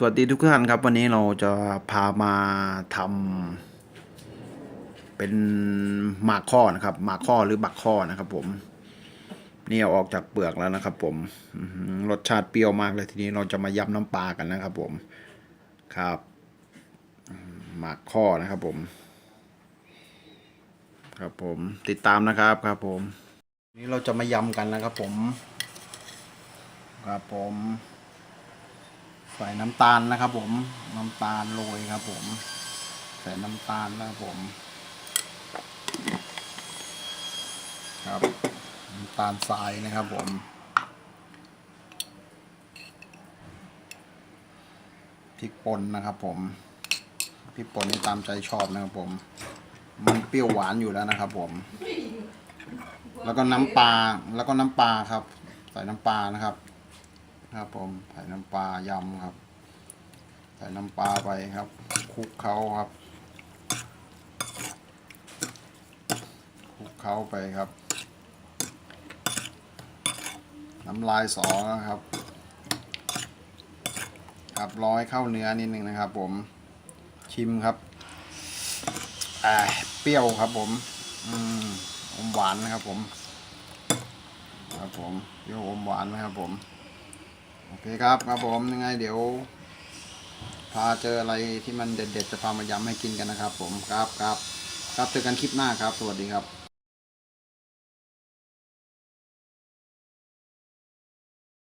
สวัสดีทุกท่านครับ วันนี้เราจะพามาทำเป็นหมากข้อนะครับ หมากข้อหรือบักข้อนะครับผมนี่เอาออกจากเปลือกแล้วนะครับ ผมรสชาติเปรี้ยวมากเลยทีนี้เราจะมายำน้ำปลากันนะครับ ผมครับหมากข้อนะครับ ผม ครับผมติดตามนะครับครับ ผม นี่เราจะมายำกันนะครับ ผม ครับผม ใส่น้ำตาลนะครับ ผมน้ำตาลโรยครับ ผม ใส่น้ำตาลนะครับผม ครับน้ำตาลทรายนะครับ ผมพริกป่นนะครับ ผมพริกป่นนี่ตามใจชอบนะครับ ผม มันเปรี้ยวหวานอยู่แล้วนะครับ ผม แล้วก็น้ำปลาแล้วก็น้ำปลาครับ ใส่น้ำปลานะครับ ครับผมใส่น้ำปลายำครับ ใส่น้ำปลาไปครับ คลุกเคล้าครับคลุกเคล้าไปครับ น้ำลายสอนะครับครับร้อยเข้าเนื้อนิดนึงนะครับ ผมชิมครับอ่าเปรี้ยวครับผม อืมอมหวานนะครับผม ครับผมเปรี้ยวอมหวานนะครับผม โอเคครับครับผมยังไงเดี๋ยว พาเจออะไรที่มันเด็ดๆจะพามายำให้กินกันนะครับ ผมครับครับครับเจอกันคลิปหน้าครับ สวัสดีครับ